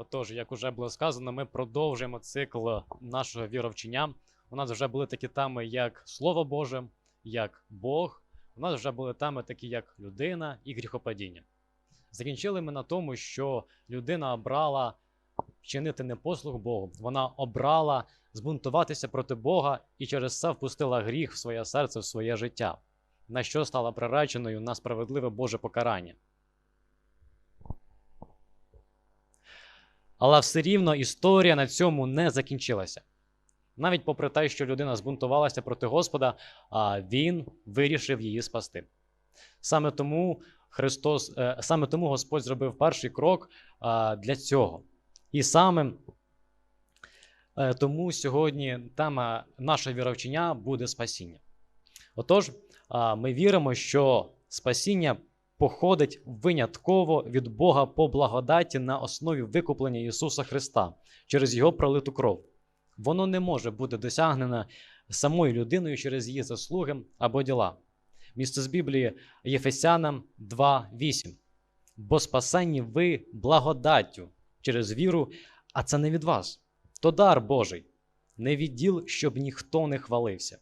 Отож, як уже було сказано, ми продовжуємо цикл нашого віровчення. У нас вже були такі теми, як Слово Боже, як Бог. У нас вже були теми, такі як людина і гріхопадіння. Закінчили ми на тому, що людина обрала чинити непослух Богу. Вона обрала збунтуватися проти Бога і через це впустила гріх в своє серце, в своє життя, на що стала приреченою на справедливе Боже покарання. Але все рівно історія на цьому не закінчилася. Навіть попри те, що людина збунтувалася проти Господа, а він вирішив її спасти. Саме тому Христос, е, саме тому Господь зробив перший крок для цього. І саме е, тому сьогодні тема нашого віровчення буде спасіння. Отож, ми віримо, що спасіння походить винятково від Бога по благодаті на основі викуплення Ісуса Христа через Його пролиту кров. Воно не може бути досягнено самою людиною через її заслуги або діла. Місце з Біблії Єфесянам 2:8. Бо спасені ви благодаттю через віру, а це не від вас. То дар Божий, не від діл, щоб ніхто не хвалився.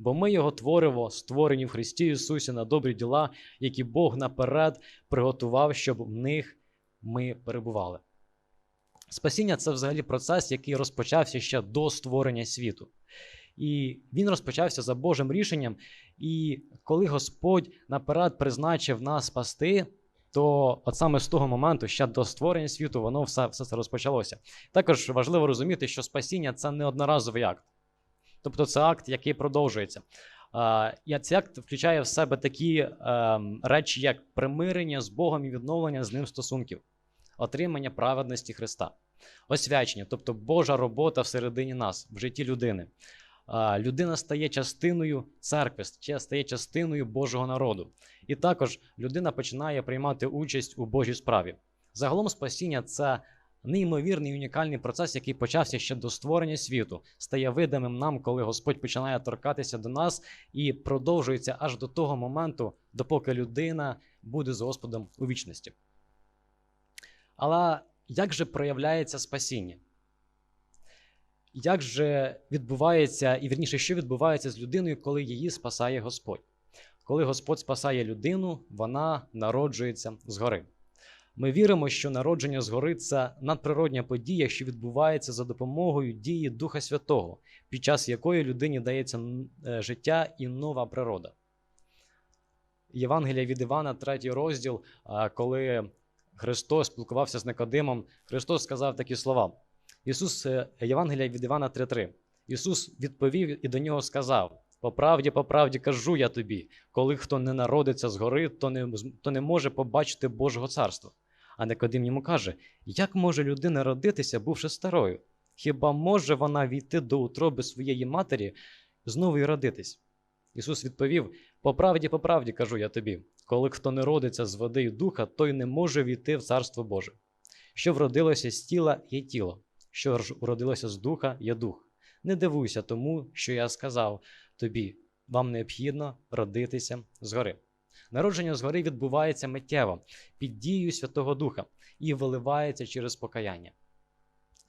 Бо ми його творимо, створені в Христі Ісусі на добрі діла, які Бог наперед приготував, щоб в них ми перебували. Спасіння це взагалі процес, який розпочався ще до створення світу. І він розпочався за Божим рішенням. І коли Господь наперед призначив нас спасти, то от саме з того моменту, ще до створення світу, воно все, все це розпочалося. Також важливо розуміти, що спасіння це не одноразовий акт. Тобто це акт, який продовжується. І цей акт включає в себе такі ем, речі, як примирення з Богом і відновлення з ним стосунків, отримання праведності Христа, освячення, тобто Божа робота всередині нас, в житті людини. Людина стає частиною церкви, стає частиною Божого народу. І також людина починає приймати участь у Божій справі. Загалом спасіння це неймовірний унікальний процес, який почався ще до створення світу, стає видимим нам, коли Господь починає торкатися до нас і продовжується аж до того моменту, допоки людина буде з Господом у вічності. Але як же проявляється спасіння? Як же відбувається, і вірніше, що відбувається з людиною, коли її спасає Господь? Коли Господь спасає людину, вона народжується згори. Ми віримо, що народження згори це надприродня подія, що відбувається за допомогою дії Духа Святого, під час якої людині дається життя і нова природа. Євангелія від Івана, третій розділ, коли Христос спілкувався з Никодимом, Христос сказав такі слова. Ісус, Євангелія від Івана 3:3. Ісус відповів і до нього сказав: По правді, по правді кажу я тобі, коли хто не народиться згори, то не, то не може побачити Божого царства. А Никодим йому каже: Як може людина родитися, бувши старою? Хіба може вона війти до утроби своєї матері знову й родитись? Ісус відповів: По правді, по правді кажу я тобі, коли хто не родиться з води і духа, той не може війти в Царство Боже. Що вродилося з тіла, є тіло, що ж уродилося з духа, є дух. Не дивуйся тому, що я сказав тобі, вам необхідно родитися згори. Народження згори відбувається миттєво під дією Святого Духа і виливається через покаяння.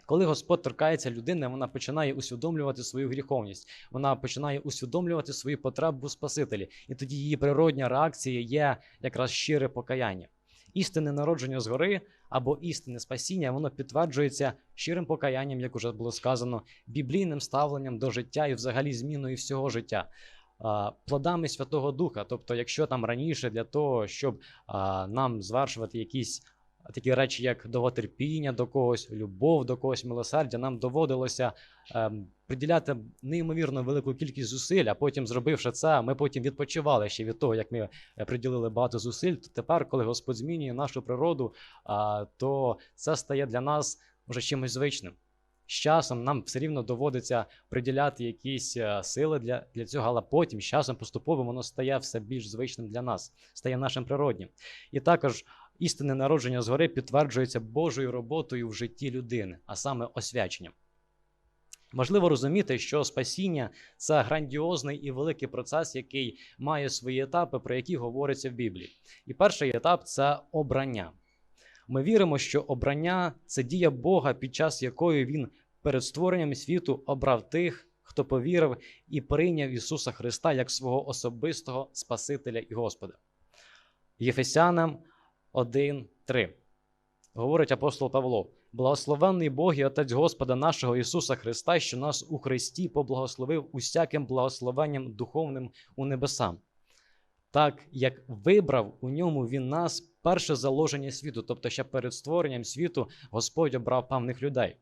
Коли Господь торкається людини, вона починає усвідомлювати свою гріховність, вона починає усвідомлювати свою потребу Спасителі, і тоді її природня реакція є якраз щире покаяння. Істинне народження згори або істинне спасіння, воно підтверджується щирим покаянням, як уже було сказано, біблійним ставленням до життя і взагалі зміною всього життя плодами Святого Духа. Тобто, якщо там раніше для того, щоб нам звершувати якісь такі речі, як довготерпіння до когось, любов до когось, милосердя, нам доводилося ем, приділяти неймовірно велику кількість зусиль, а потім, зробивши це, ми потім відпочивали ще від того, як ми е, приділили багато зусиль. То тепер, коли Господь змінює нашу природу, то це стає для нас вже чимось звичним з часом нам все рівно доводиться приділяти якісь е, сили для для цього, але потім з часом поступово воно стає все більш звичним для нас, стає нашим природнім. І також істинне народження згори підтверджується Божою роботою в житті людини, а саме освяченням. Важливо розуміти, що спасіння це грандіозний і великий процес, який має свої етапи, про які говориться в Біблії. І перший етап це обрання. Ми віримо, що обрання це дія Бога, під час якої Він перед створенням світу обрав тих, хто повірив і прийняв Ісуса Христа як свого особистого Спасителя і Господа. Єфесянам 1.3 говорить апостол Павло: Благословенний Бог і Отець Господа нашого Ісуса Христа, що нас у Христі поблагословив усяким благословенням духовним у небесам. Так як вибрав у ньому він нас перше заложення світу, тобто ще перед створенням світу Господь обрав певних людей,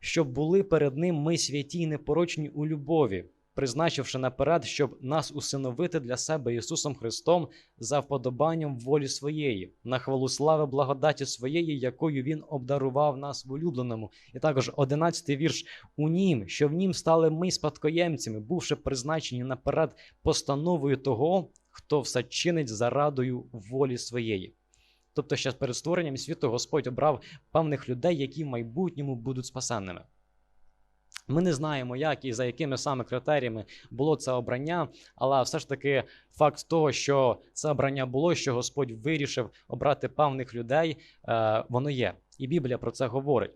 щоб були перед ним ми святі й непорочні у любові, призначивши наперед, щоб нас усиновити для себе Ісусом Христом за вподобанням волі своєї, на хвалу слави благодаті своєї, якою Він обдарував нас в улюбленому. І також одинадцятий вірш у нім, що в нім стали ми спадкоємцями, бувши призначені наперед постановою того, хто все чинить за радою волі своєї. Тобто, ще перед створенням світу Господь обрав певних людей, які в майбутньому будуть спасенними. Ми не знаємо, як і за якими саме критеріями було це обрання, але все ж таки факт того, що це обрання було, що Господь вирішив обрати певних людей, е, воно є. І Біблія про це говорить.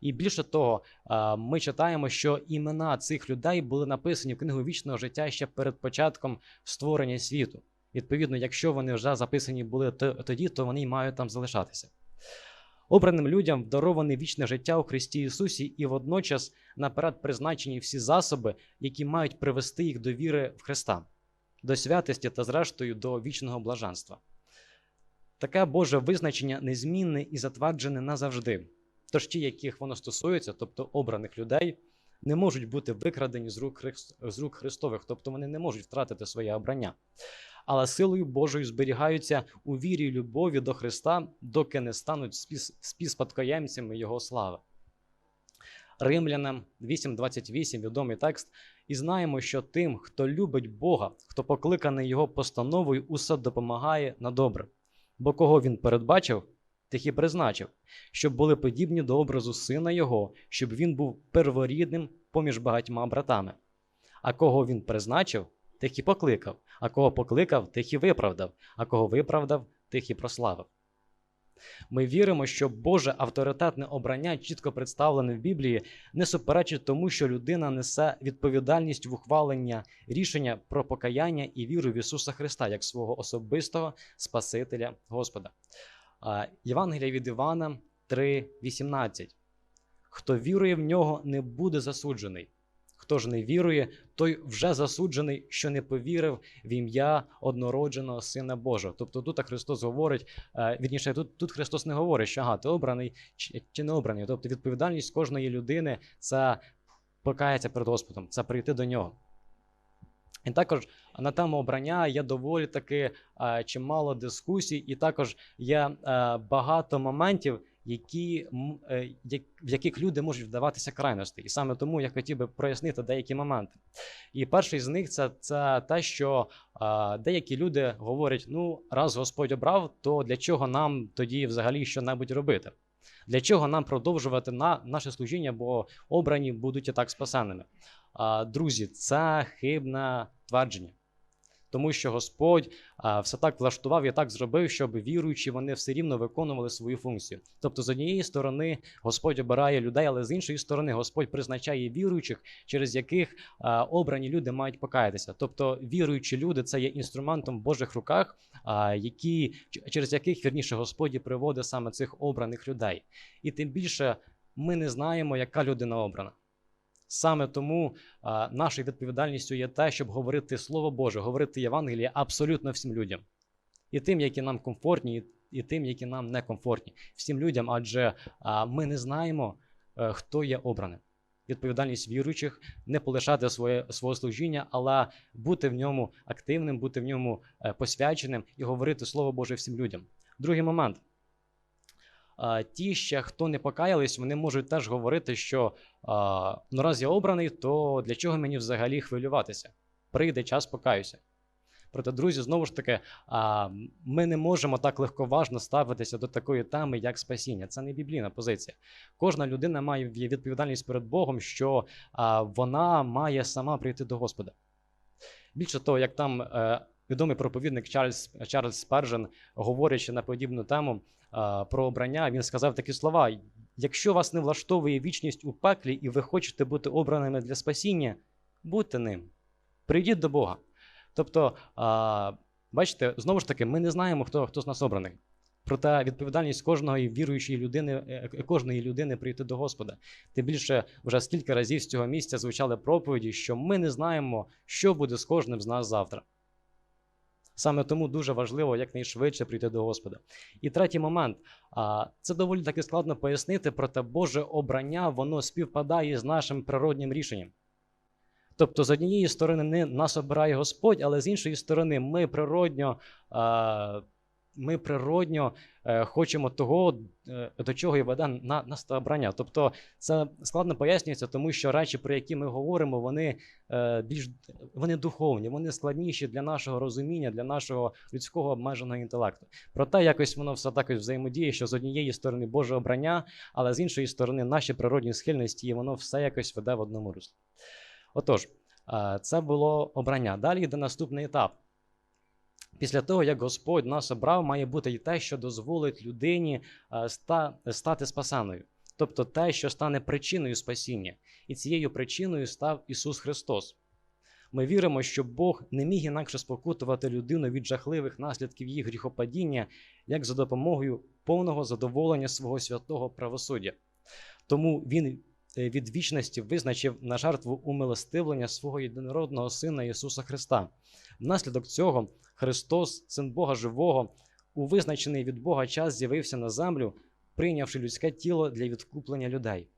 І більше того, е, ми читаємо, що імена цих людей були написані в книгу вічного життя ще перед початком створення світу. Відповідно, якщо вони вже записані були тоді, то вони й мають там залишатися. Обраним людям вдароване вічне життя у Христі Ісусі, і водночас наперед призначені всі засоби, які мають привести їх до віри в Христа, до святості та, зрештою, до вічного блаженства. Таке Боже визначення незмінне і затверджене назавжди. Тож ті, яких воно стосується, тобто обраних людей, не можуть бути викрадені з рук, з рук Христових, тобто вони не можуть втратити своє обрання але силою Божою зберігаються у вірі і любові до Христа, доки не стануть співспадкоємцями Його слави. Римлянам 8:28 відомий текст. І знаємо, що тим, хто любить Бога, хто покликаний Його постановою, усе допомагає на добре. Бо кого він передбачив, тих і призначив, щоб були подібні до образу сина Його, щоб він був перворідним поміж багатьма братами. А кого він призначив, тих і покликав, а кого покликав, тих і виправдав, а кого виправдав, тих і прославив. Ми віримо, що Боже авторитетне обрання, чітко представлене в Біблії, не суперечить тому, що людина несе відповідальність в ухвалення рішення про покаяння і віру в Ісуса Христа як свого особистого Спасителя Господа. Євангелія від Івана 3,18. Хто вірує в нього, не буде засуджений. Хто ж не вірує, той вже засуджений, що не повірив в ім'я однородженого Сина Божого. Тобто тут Христос говорить, е, вірніше, тут тут Христос не говорить, що ага, ти обраний чи, не обраний. Тобто відповідальність кожної людини це покаятися перед Господом, це прийти до нього. І також на тему обрання є доволі таки е, чимало дискусій, і також є е, багато моментів які, е, в яких люди можуть вдаватися крайності. І саме тому я хотів би прояснити деякі моменти. І перший з них це це те, що а, деякі люди говорять: ну, раз Господь обрав, то для чого нам тоді взагалі що-небудь робити? Для чого нам продовжувати на наше служіння, бо обрані будуть і так спасеними? А, Друзі, це хибне твердження тому що Господь все так влаштував і так зробив, щоб віруючі вони все рівно виконували свою функцію. Тобто, з однієї сторони, Господь обирає людей, але з іншої сторони, Господь призначає віруючих, через яких обрані люди мають покаятися. Тобто, віруючі люди це є інструментом в Божих руках, а, які через яких вірніше Господь приводить саме цих обраних людей. І тим більше ми не знаємо, яка людина обрана. Саме тому а, нашою відповідальністю є те, щоб говорити Слово Боже, говорити Євангеліє абсолютно всім людям. І тим, які нам комфортні, і тим, які нам не комфортні. Всім людям, адже а, ми не знаємо, а, е, хто є обраним. Відповідальність віруючих не полишати своє свого служіння, але бути в ньому активним, бути в ньому е, посвяченим і говорити Слово Боже всім людям. Другий момент ті, ще хто не покаялись, вони можуть теж говорити, що ну раз я обраний, то для чого мені взагалі хвилюватися? Прийде час, покаюся. Проте, друзі, знову ж таки, ми не можемо так легковажно ставитися до такої теми, як спасіння. Це не біблійна позиція. Кожна людина має відповідальність перед Богом, що вона має сама прийти до Господа. Більше того, як там е, відомий проповідник Чарльз, Чарльз Спержен, говорячи на подібну тему а, про обрання, він сказав такі слова: якщо вас не влаштовує вічність у пеклі, і ви хочете бути обраними для спасіння, будьте ним. Прийдіть до Бога. Тобто, а, бачите, знову ж таки, ми не знаємо, хто, хто з нас обраний. Проте відповідальність кожної віруючої людини, е, е, кожної людини прийти до Господа. Тим більше вже скільки разів з цього місця звучали проповіді, що ми не знаємо, що буде з кожним з нас завтра. Саме тому дуже важливо якнайшвидше прийти до Господа. І третій момент це доволі таки складно пояснити, проте Боже обрання воно співпадає з нашим природнім рішенням. Тобто, з однієї сторони, нас обирає Господь, але з іншої сторони, ми природньо. Ми природньо е, хочемо того, е, до чого і веде на, нас обрання. Тобто це складно пояснюється, тому що речі, про які ми говоримо, вони е, більш вони духовні, вони складніші для нашого розуміння, для нашого людського обмеженого інтелекту. Проте якось воно все також взаємодіє, що з однієї сторони Боже обрання, але з іншої сторони наші природні схильності, і воно все якось веде в одному руслі. Отож, це було обрання. Далі йде наступний етап. Після того, як Господь нас обрав, має бути і те, що дозволить людині стати спасаною, тобто те, що стане причиною спасіння. І цією причиною став Ісус Христос. Ми віримо, що Бог не міг інакше спокутувати людину від жахливих наслідків її гріхопадіння, як за допомогою повного задоволення свого святого правосуддя. Тому Він е, від вічності визначив на жертву умилостивлення свого єдинородного Сина Ісуса Христа. Внаслідок цього Христос, Син Бога Живого, у визначений від Бога час з'явився на землю, прийнявши людське тіло для відкуплення людей.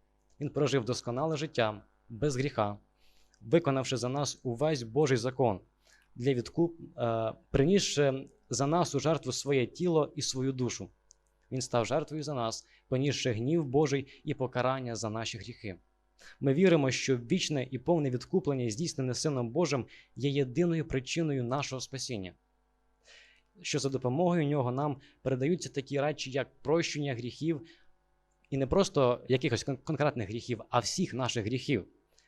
Він прожив досконале життя без гріха, виконавши за нас увесь Божий закон, для відкуп, е, принісши за нас у жертву своє тіло і свою душу. Він став жертвою за нас, понісши гнів Божий і покарання за наші гріхи. Ми віримо, що вічне і повне відкуплення, здійснене Сином Божим, є єдиною причиною нашого спасіння. Що за допомогою нього нам передаються такі речі, як прощення гріхів, і не просто якихось конкретних гріхів, а всіх наших гріхів.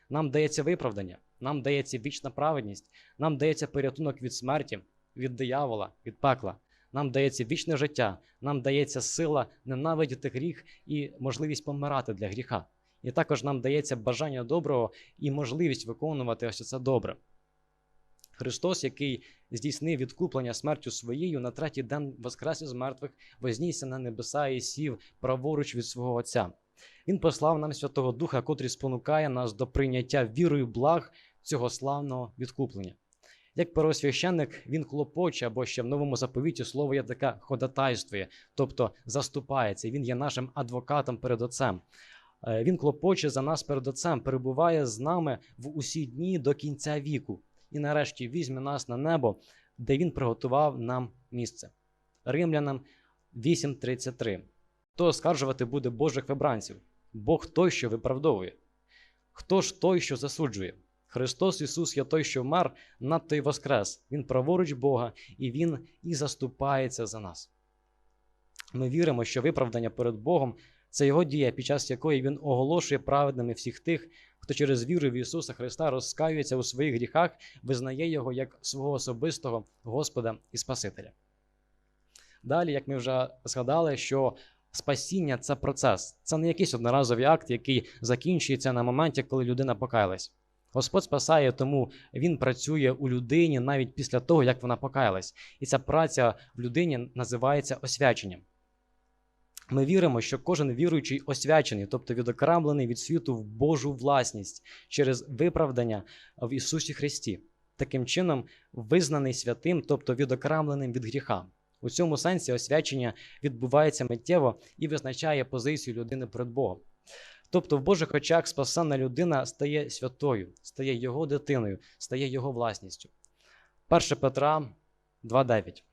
Нам дається виправдання, нам дається вічна праведність, нам дається порятунок від смерті, від диявола, від пекла. Нам дається вічне життя, нам дається сила ненавидіти гріх і можливість помирати для гріха. І також нам дається бажання доброго і можливість виконувати ось це добре. Христос, який здійснив відкуплення смертю своєю, на третій день воскрес із мертвих, вознісся на небеса і сів праворуч від свого Отця. Він послав нам Святого Духа, котрий спонукає нас до прийняття вірою благ цього славного відкуплення. Як первосвященник, він хлопоче, або ще в новому заповіті слово є таке ходатайствує, тобто заступається, він є нашим адвокатом перед Отцем. Е, він клопоче за нас перед Отцем, перебуває з нами в усі дні до кінця віку, і нарешті візьме нас на небо, де він приготував нам місце. Римлянам 8:33. Хто оскаржувати буде Божих вибранців? Бог той, що виправдовує. Хто ж той, що засуджує? Христос Ісус є той, що вмер, надто й воскрес. Він праворуч Бога, і Він і заступається за нас. Ми віримо, що виправдання перед Богом це його дія, під час якої він оголошує праведними всіх тих, хто через віру в Ісуса Христа розкаюється у своїх гріхах, визнає Його як свого особистого Господа і Спасителя. Далі, як ми вже згадали, що спасіння це процес, це не якийсь одноразовий акт, який закінчується на моменті, коли людина покаялась. Господь спасає, тому Він працює у людині навіть після того, як вона покаялась. І ця праця в людині називається освяченням. Ми віримо, що кожен віруючий освячений, тобто відокремлений від світу в Божу власність через виправдання в Ісусі Христі, таким чином визнаний святим, тобто відокремленим від гріха. У цьому сенсі освячення відбувається миттєво і визначає позицію людини перед Богом. Тобто, в Божих очах спасена людина стає святою, стає його дитиною, стає його власністю. 1 Петра 2,9.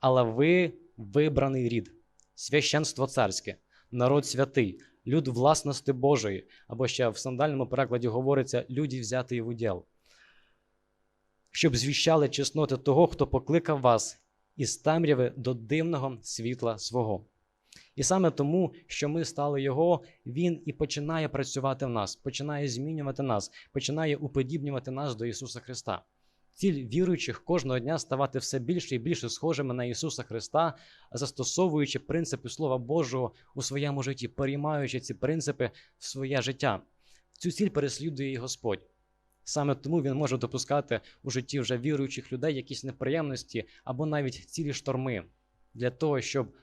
Але ви вибраний рід священство царське, народ святий, люд власності Божої, або ще в сандальному перекладі говориться люди взяти в уділ, щоб звіщали чесноти того, хто покликав вас із темряви до дивного світла свого. І саме тому, що ми стали Його, Він і починає працювати в нас, починає змінювати нас, починає уподібнювати нас до Ісуса Христа. Ціль віруючих кожного дня ставати все більше і більше схожими на Ісуса Христа, застосовуючи принципи Слова Божого у своєму житті, переймаючи ці принципи в своє життя. Цю ціль переслідує і Господь. Саме тому він може допускати у житті вже віруючих людей якісь неприємності або навіть цілі шторми для того, щоб,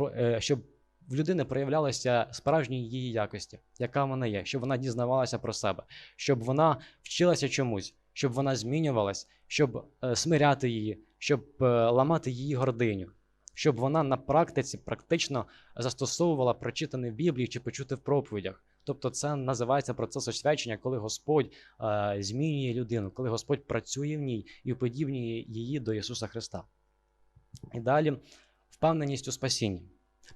е, щоб в людини проявлялися справжні її якості, яка вона є, щоб вона дізнавалася про себе, щоб вона вчилася чомусь, щоб вона змінювалась, щоб е, смиряти її, щоб е, ламати її гординю, щоб вона на практиці практично застосовувала прочитане в Біблії чи почути в проповідях. Тобто це називається процес освячення, коли Господь е, змінює людину, коли Господь працює в ній і уподібнює її до Ісуса Христа. І далі впевненість у спасінні.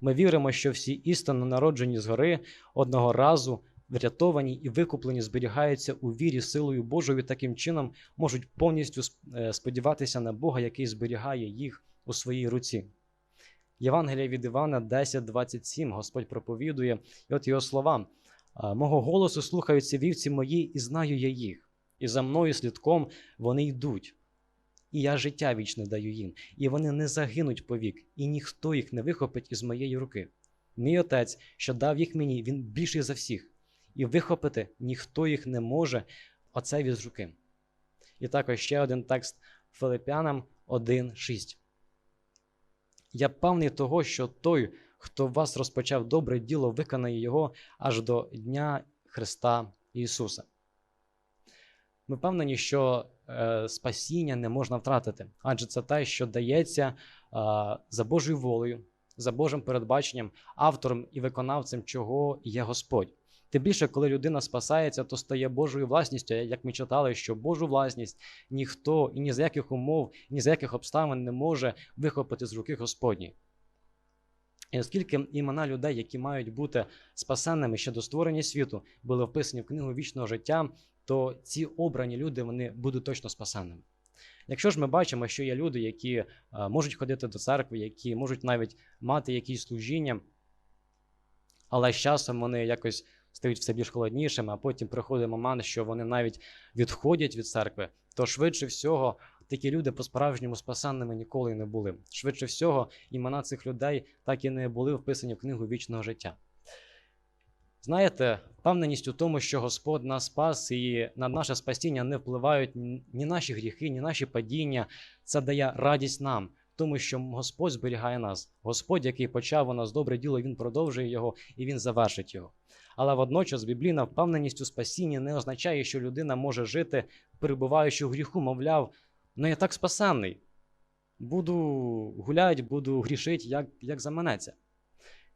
Ми віримо, що всі істинно народжені згори одного разу врятовані і викуплені зберігаються у вірі силою Божою, таким чином можуть повністю е, сподіватися на Бога, який зберігає їх у своїй руці. Євангелія від Івана 10.27 Господь проповідує, і от його слова: Мого голосу слухаються вівці мої, і знаю я їх, і за мною слідком вони йдуть. І я життя вічне даю їм, і вони не загинуть повік, і ніхто їх не вихопить із моєї руки. Мій отець, що дав їх мені, він більший за всіх, і вихопити ніхто їх не може отцеві з руки. І також ще один текст Филипянам 1.6. Я певний того, що той, хто вас розпочав добре діло, виконає його аж до Дня Христа Ісуса. Ми впевнені, що е, спасіння не можна втратити, адже це те, що дається е, за Божою волею, за Божим передбаченням, автором і виконавцем, чого є Господь. Тим більше, коли людина спасається, то стає Божою власністю, як ми читали, що Божу власність ніхто і ні за яких умов, ні за яких обставин не може вихопити з руки Господні. І оскільки імена людей, які мають бути спасенними ще до створення світу, були вписані в книгу вічного життя, то ці обрані люди вони будуть точно спасенними. Якщо ж ми бачимо, що є люди, які е, можуть ходити до церкви, які можуть навіть мати якісь служіння, але з часом вони якось стають все більш холоднішими, а потім приходить момент, що вони навіть відходять від церкви, то швидше всього такі люди по-справжньому спасенними ніколи не були. Швидше всього, імена цих людей так і не були вписані в книгу вічного життя. Знаєте, впевненість у тому, що Господь нас спас і на наше спасіння не впливають ні наші гріхи, ні наші падіння. Це дає радість нам, тому що Господь зберігає нас. Господь, який почав у нас добре діло, Він продовжує його і Він завершить його. Але водночас біблійна впевненість у спасінні не означає, що людина може жити, перебуваючи в гріху, мовляв, ну я так спасенний. Буду гуляти, буду грішити, як, як заманеться.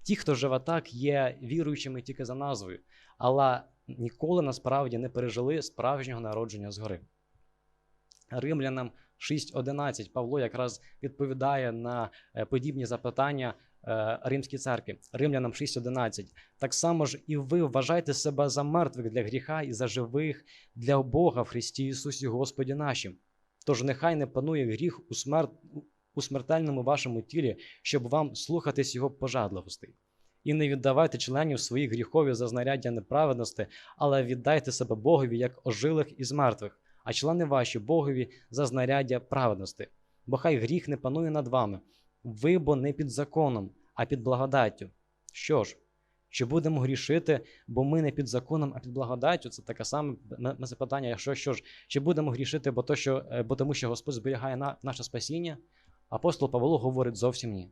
Ті, хто живе так, є віруючими тільки за назвою, але ніколи насправді не пережили справжнього народження згори. Римлянам 6.11 Павло якраз відповідає на е, подібні запитання Римській церкві. Римлянам 6.11. Так само ж і ви вважайте себе за мертвих для гріха і за живих для Бога в Христі Ісусі Господі нашим. Тож нехай не панує гріх у, смер... у смертельному вашому тілі, щоб вам слухатись його пожадливостей. І не віддавайте членів своїх гріхові за знаряддя неправедності, але віддайте себе Богові як ожилих із мертвих, а члени ваші Богові за знаряддя праведності. Бо хай гріх не панує над вами, ви бо не під законом, а під благодаттю. Що ж, чи будемо грішити, бо ми не під законом, а під благодаттю? Це таке саме запитання, що, що ж, чи будемо грішити, бо, то, що, е, бо тому, що Господь зберігає на, наше спасіння? Апостол Павло говорить зовсім ні.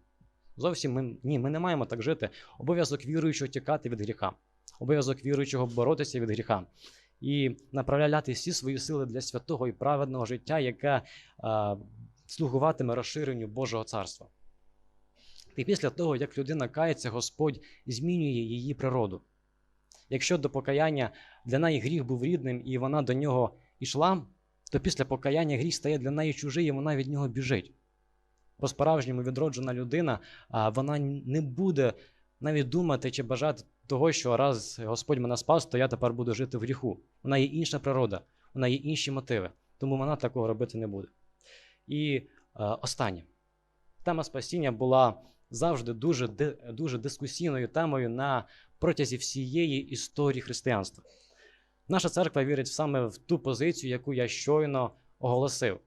Зовсім ми, ні, ми не маємо так жити. Обов'язок віруючого тікати від гріха, обов'язок віруючого боротися від гріха і направляти всі свої сили для святого і праведного життя, яке а, слугуватиме розширенню Божого царства. І після того, як людина кається, Господь змінює її природу. Якщо до покаяння для неї гріх був рідним і вона до нього йшла, то після покаяння гріх стає для неї чужий, і вона від нього біжить. По-справжньому відроджена людина, вона не буде навіть думати чи бажати того, що раз Господь мене спас, то я тепер буду жити в гріху. Вона є інша природа, вона є інші мотиви, тому вона такого робити не буде. І е, останнє. Тема спасіння була завжди дуже, дуже дискусійною темою на протязі всієї історії християнства. Наша церква вірить саме в ту позицію, яку я щойно оголосив.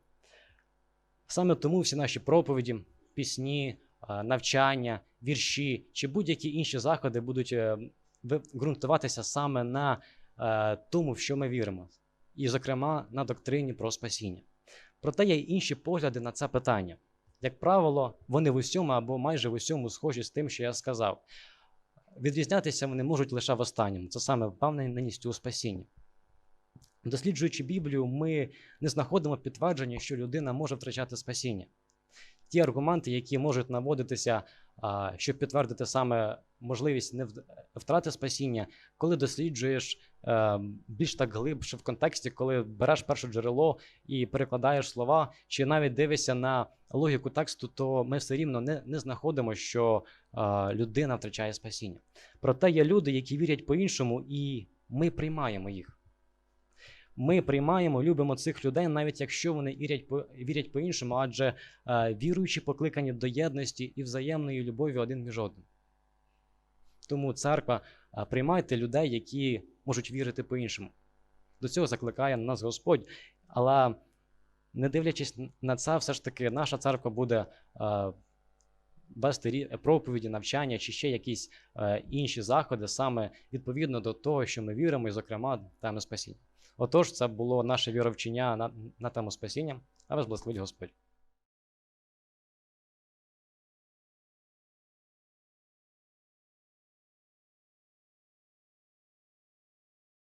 Саме тому всі наші проповіді, пісні, е, навчання, вірші чи будь-які інші заходи будуть е, ґрунтуватися саме на е, тому, в що ми віримо, і, зокрема, на доктрині про спасіння. Проте є й інші погляди на це питання. Як правило, вони в усьому або майже в усьому схожі з тим, що я сказав. Відрізнятися вони можуть лише в останньому, це саме впевненістю у спасінні. Досліджуючи Біблію, ми не знаходимо підтвердження, що людина може втрачати спасіння. Ті аргументи, які можуть наводитися, щоб підтвердити саме можливість не втрати спасіння, коли досліджуєш е, більш так глибше в контексті, коли береш перше джерело і перекладаєш слова, чи навіть дивишся на логіку тексту, то ми все рівно не, не знаходимо, що е, людина втрачає спасіння. Проте є люди, які вірять по-іншому, і ми приймаємо їх. Ми приймаємо, любимо цих людей, навіть якщо вони вірять по вірять по-іншому, адже е, віруючі покликані до єдності і взаємної любові один між одним. Тому церква е, приймайте людей, які можуть вірити по-іншому. До цього закликає нас Господь. Але не дивлячись на це, все ж таки наша церква буде е, вести проповіді, навчання чи ще якісь інші заходи, саме відповідно до того, що ми віримо, і, зокрема, теми спасіння. Отож, це було наше віровчення на, на тему спасіння, а вас благословить Господь.